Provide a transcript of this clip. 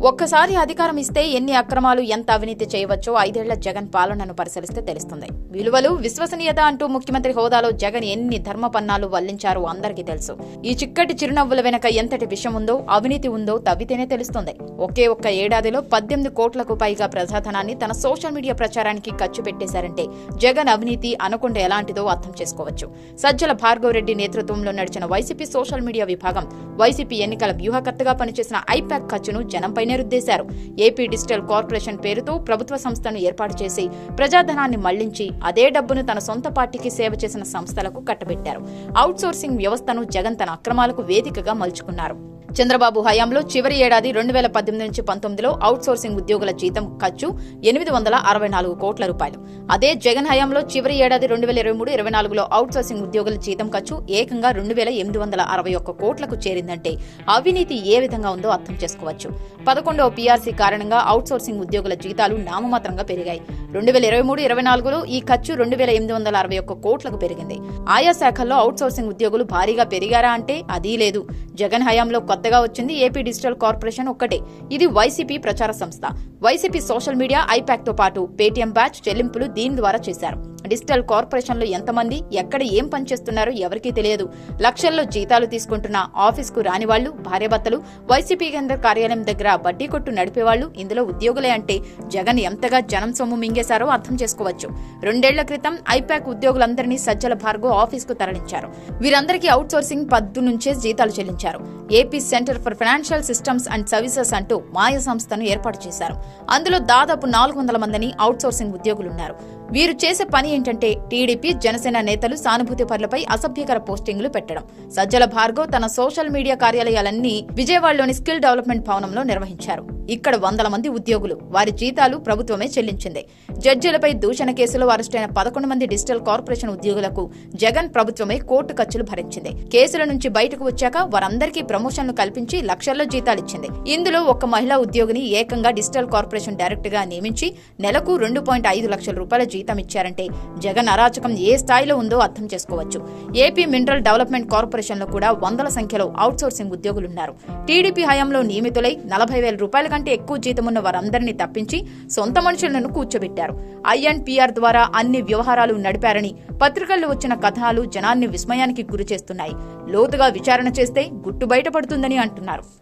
ఒక్కసారి అధికారం ఇస్తే ఎన్ని అక్రమాలు ఎంత అవినీతి చేయవచ్చో ఐదేళ్ళ జగన్ పాలనను పరిశీలిస్తే తెలుస్తుంది. విలువలు విశ్వసనీయత అంటూ ముఖ్యమంత్రి హోదాలో జగన్ ఎన్ని ధర్మపన్నాలు వల్లించారో అందరికీ తెలుసు. ఈ చిక్కటి చిరునవ్వుల వెనక ఎంతటి విషయం ఉందో అవినీతి ఉందో తవ్వితేనే తెలుస్తుంది. ఒకే ఒక్క ఏడాదిలో పద్దెనిమిది కోట్లకు పైగా ప్రజాధనాన్ని తన సోషల్ మీడియా ప్రచారానికి ఖర్చు పెట్టేశారంటే జగన్ అవినీతి అనకుండా ఎలాంటిదో అర్థం చేసుకోవచ్చు. సజ్జల భార్గవరెడ్డి నేతృత్వంలో నడిచిన వైసీపీ సోషల్ మీడియా విభాగం వైసీపీ ఎన్నికల వ్యూహకర్తగా పనిచేసిన ఐపాక్ ఖర్చును జనంపైనే రుద్దేశారు ఏపీ డిజిటల్ కార్పొరేషన్ పేరుతో ప్రభుత్వ సంస్థను ఏర్పాటు చేసి ప్రజాధనాన్ని మళ్ళించి అదే డబ్బును తన సొంత పార్టీకి సేవ చేసిన సంస్థలకు కట్టబెట్టారు. అవుట్సోర్సింగ్ వ్యవస్థను జగన్ తన అక్రమాలకు వేదికగా మలుచుకున్నారు. చంద్రబాబు హయాంలో చివరి ఏడాది రెండు వేల పద్దెనిమిది నుంచి పంతొమ్మిదిలో అవుట్సోర్సింగ్ ఉద్యోగుల జీతం ఖర్చు ఎనిమిది వందల అరవై నాలుగు కోట్ల రూపాయలు. అదే జగన్ హయాంలో చివరి ఏడాది రెండు వేల ఇరవై మూడు ఇరవై నాలుగులో అవుట్సోర్సింగ్ ఉద్యోగుల జీతం ఖర్చు ఏకంగా రెండు వేల ఎనిమిది వందల అరవై ఒక్క కోట్లకు చేరిందంటే అవినీతి ఏ విధంగా ఉందో అర్థం చేసుకోవచ్చు. పదకొండవ పీఆర్సీ కారణంగా అవుట్సోర్సింగ్ ఉద్యోగుల జీతాలు నామమాత్రంగా పెరిగాయి. రెండు వేల ఇరవై మూడు ఇరవై నాలుగులో ఈ ఖర్చు రెండు వేల ఎనిమిది వందల అరవై ఒక్క కోట్లకు పెరిగింది. ఆయా శాఖల్లో అవుట్సోర్సింగ్ ఉద్యోగులు భారీగా పెరిగారా అంటే అదీ లేదు. జగన్ హయాంలో కొత్తగా వచ్చింది ఏపీ డిజిటల్ కార్పొరేషన్ ఒక్కటే. ఇది వైసీపీ ప్రచార సంస్థ. వైసీపీ సోషల్ మీడియా ఐపాక్తో పాటు పేటీఎం బ్యాచ్ చెల్లింపులు దీని ద్వారా చేశారు. డిజిటల్ కార్పొరేషన్లో ఎంతమంది ఎక్కడ ఏం పనిచేస్తున్నారో ఎవరికీ తెలియదు. లక్షల్లో జీతాలు తీసుకుంటున్న ఆఫీస్కు రాని వాళ్ళు భార్యాభర్తలు వైసీపీ కేంద్ర కార్యాలయం దగ్గర బడ్డీ కొట్టు నడిపేవాళ్ళు ఇందులో ఉద్యోగులే అంటే జగన్ ఎంతగా జనం సొమ్ము మింగేశారో అర్థం చేసుకోవచ్చు. రెండేళ్ళ క్రితం ఐపాక్ ఉద్యోగులందరినీ సజ్జల భార్గో ఆఫీస్కు తరలించారు. వీరందరికీ అవుట్సోర్సింగ్ పద్దు నుంచే జీతాలు చెల్లించారు. AP centre for financial systems and services అంటూ మాయ సంస్థను ఏర్పాటు చేశారు. అందులో దాదాపు నాలుగు వందల మందిని అవుట్సోర్సింగ్ ఉద్యోగులున్నారు. వీరు చేసే పని ఏంటంటే టీడీపీ జనసేన నేతలు సానుభూతి పరులపై అసభ్యకర పోస్టింగ్లు పెట్టడం. సజ్జల భార్గవ్ తన సోషల్ మీడియా కార్యాలయాలన్నీ విజయవాడలోని స్కిల్ డెవలప్మెంట్ భవనంలో నిర్వహించారు. ఇక్కడ వందల మంది ఉద్యోగులు వారి జీతాలు ప్రభుత్వమే చెల్లించింది. జడ్జీలపై దూషణ కేసులో అరెస్టైన పదకొండు మంది డిజిటల్ కార్పొరేషన్ ఉద్యోగులకు జగన్ ప్రభుత్వమే కోర్టు ఖర్చులు భరించింది. కేసుల నుంచి బయటకు వచ్చాక వారందరికీ ప్రమోషన్లు కల్పించి లక్షల్లో జీతాలిచ్చింది. ఇందులో ఒక మహిళా ఉద్యోగిని ఏకంగా డిజిటల్ కార్పొరేషన్ డైరెక్టర్గా నియమించి నెలకు రెండు పాయింట్ ఐదు లక్షల రూపాయల జీతం ఇచ్చారంటే జగన్ అరాచకం ఏ స్థాయిలో ఉందో అర్థం చేసుకోవచ్చు. ఏపీ మినరల్ డెవలప్మెంట్ కార్పొరేషన్లో కూడా వందల సంఖ్యలో అవుట్సోర్సింగ్ ఉద్యోగులున్నారు. టీడీపీ హయాంలో నియమితులై నలభై వేల రూపాయల కంటే ఎక్కువ జీతమున్న వారందరినీ తప్పించి సొంత మనుషులను కూర్చోబెట్టారు. ఐఎన్పిఆర్ ద్వారా అన్ని వ్యవహారాలు నడిపారని పత్రికల్లో వచ్చిన కథనాలు జనాన్ని విస్మయానికి గురి చేస్తున్నాయి లోతుగా విచారణ చేస్తే గుట్టు బయటపడుతుందని అంటున్నారు.